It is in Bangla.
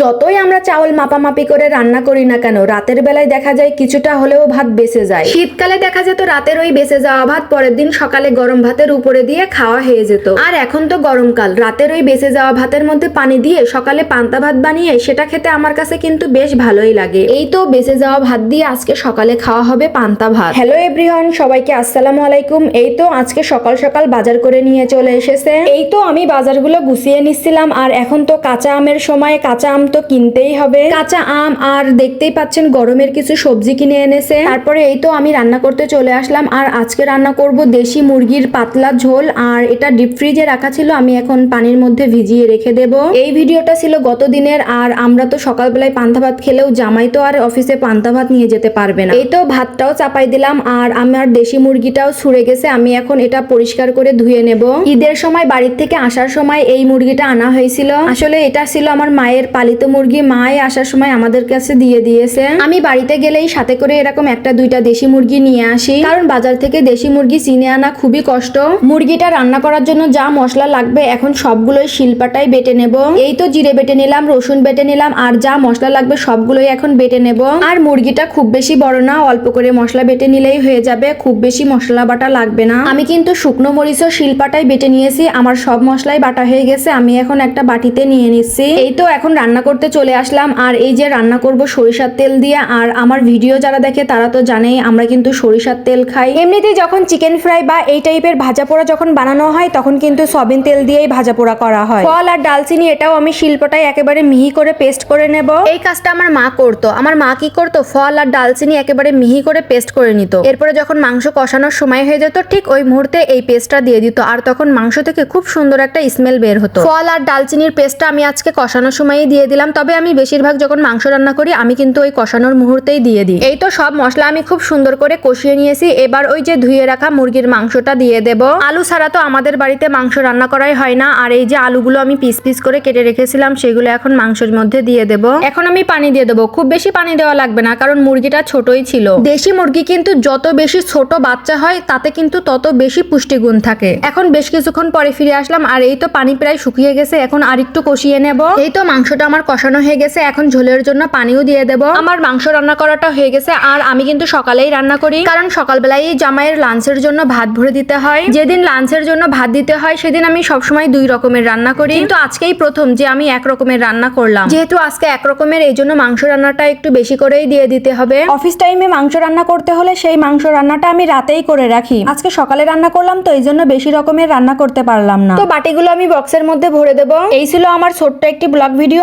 যতই আমরা চাউল মাপামাপি করে রান্না করি না কেন রাতের বেলায় দেখা যায় কিছুটা হলেও ভাত বেঁচে যায়। শীতকালে দেখা যেত রাতের ওই বেঁচে যাওয়া ভাত পরের দিন সকালে গরম ভাতের উপরে দিয়ে খাওয়া হয়ে যেত। আর এখন তো গরমকাল রাতের ওই বেঁচে যাওয়া ভাতের মধ্যে পানি দিয়ে সকালে পান্তা ভাত বানিয়ে সেটা খেতে আমার কাছে কিন্তু বেশ ভালোই লাগে। এই তো বেঁচে যাওয়া ভাত দিয়ে আজকে সকালে খাওয়া হবে পান্তা ভাত। হ্যালো এভরিওয়ান সবাইকে আসসালামু আলাইকুম। এই তো আজকে সকাল সকাল বাজার করে নিয়ে চলে এসেছে। এই তো আমি বাজারগুলো গুছিয়ে নিচ্ছিলাম আর এখন তো কাঁচা আমের সময় কাঁচা আম তো কিনতেই হবে। কাঁচা আম আর দেখতেই পাচ্ছেন গরমের কিছু সবজি কিনে এনেছে। তারপরে এই তো আমি রান্না করতে চলে আসলাম। আর আজকে রান্না করব দেশি মুরগির পাতলা ঝোল। আর এটা ডিপ ফ্রিজে রাখা ছিল, আমি এখন পানির মধ্যে ভিজিয়ে রেখে দেব। এই ভিডিওটা ছিল গত দিনের আর আমরা তো সকালবেলায় পান্তা ভাত খেলেও জামাই তো আর অফিসে পান্তা ভাত নিয়ে যেতে পারবে না। এই তো ভাতটাও চাপাই দিলাম। আর আমার দেশি মুরগিটাও ছুড়ে গেছে। আমি এখন এটা পরিষ্কার করে ধুয়ে নেব। ঈদের সময় বাড়ির থেকে আসার সময় এই মুরগিটা আনা হয়েছিল। আসলে এটা ছিল আমার মায়ের পালিত মুরগি মায়ে আসার সময় আমাদের কাছে দিয়ে দিয়েছে। আমি বাড়িতে গেলেই সাথে করে এরকম একটা দুইটা দেশি মুরগি নিয়ে আসি। কারণ বাজার থেকে দেশি মুরগি চিনে আনা খুবই কষ্ট। মুরগিটা রান্না করার জন্য যা মশলা লাগবে এখন সবগুলোই শিলপাটাই বেটে নেব। এই তো জিরে বেটে নিলাম, রসুন বেটে নিলাম, আর যা মশলা লাগবে সবগুলোই এখন বেটে নেব। আর মুরগিটা খুব বেশি বড় না, অল্প করে মশলা বেটে নিলেই হয়ে যাবে, খুব বেশি মশলা বাটা লাগবে না। আমি কিন্তু শুকনো মরিচও শিলপাটাই বেটে নিয়েছি, আমার সব মশলাই বাটা হয়ে গেছে, আমি এখন একটা বাটিতে নিয়ে নিচ্ছি। এই তো এখন রান্না করতে চলে আসলাম। আর এই যে রান্না করব সরিষার তেল দিয়ে, আর আমার ভিডিও যারা দেখে তারা তো জানেই, আমরা কিন্তু সরিষার তেল খাই। এমনিতে যখন চিকেন ফ্রাই বা এই টাইপের ভাজা পোড়া যখন বানানো হয়, তখন কিন্তু সয়াবিন তেল দিয়েই ভাজা পোড়া করা হয়। ফল আর ডালচিনি এটাও আমি শিল্পটাই একেবারে মিহি করে পেস্ট করে নেব। এই কাজটা আমার মা করতো। আমার মা কি করতো? ফল আর ডালচিনি একেবারে মিহি করে পেস্ট করে নিত। এরপরে যখন মাংস কষানোর সময় হয়ে যেত, ঠিক ওই মুহূর্তে এই পেস্টটা দিয়ে দিত। আর তখন মাংস থেকে খুব সুন্দর একটা স্মেল বের হতো। ফল আর ডালচিনির পেস্টটা আমি আজকে কষানোর সময়ই দিয়ে দিলাম। তবে আমি বেশিরভাগ যখন মাংস রান্না করি, আমি কিন্তু ওই কষানোর মুহূর্তেই দিয়ে দিই। এই তো সব মশলা আমি খুব সুন্দর করে কষিয়ে নিয়েছি। এবার ওই যে ধুয়ে রাখা মুরগির মাংসটা দিয়ে দেব। আলু ছাড়া তো আমাদের বাড়িতে মাংস রান্না করাই হয় না। আর এই যে আলুগুলো আমি পিস পিস করে কেটে রেখেছিলাম, সেগুলো এখন মাংসের মধ্যে দিয়ে দেব। এখন আমি পানি দিয়ে দেবো। খুব বেশি পানি দেওয়া লাগবে না, কারণ মুরগিটা ছোটই ছিল। দেশি মুরগি কিন্তু যত বেশি ছোট বাচ্চা হয়, তাতে কিন্তু তত বেশি পুষ্টিগুণ থাকে। এখন বেশ কিছুক্ষণ পরে ফিরে আসলাম, আর এই তো পানি প্রায় শুকিয়ে গেছে। এখন আর একটু কষিয়ে নেব। এই তো মাংসটা আমার কষানো হয়ে গেছে এখন ঝোলের জন্য পানিও দিয়ে দেব। আমার মাংস রান্না করাটা হয়ে গেছে আর আমি কিন্তু সকালেই রান্না করি। কারণ সকালবেলায় জামাইয়ের লাঞ্চের জন্য ভাত ভরে দিতে হয়। যেদিন লাঞ্চের জন্য ভাত দিতে হয় সেদিন আমি সবসময় দুই রকমের রান্না করি। কিন্তু আজকেই প্রথম যে আমি এক রকমের রান্না করলাম। যেহেতু আজকে এক রকমের এই জন্য মাংস রান্নাটা একটু বেশি করেই দিয়ে দিতে হবে। অফিস টাইমে মাংস রান্না করতে হলে সেই মাংস রান্নাটা আমি রাতেই করে রাখি। আজকে সকালে রান্না করলাম তো এই জন্য বেশি রকমের রান্না করতে পারলাম না। তো বাটিগুলো আমি বক্সের মধ্যে ভরে দেবো। এই ছিল আমার ছোট্ট একটি ব্লগ ভিডিও।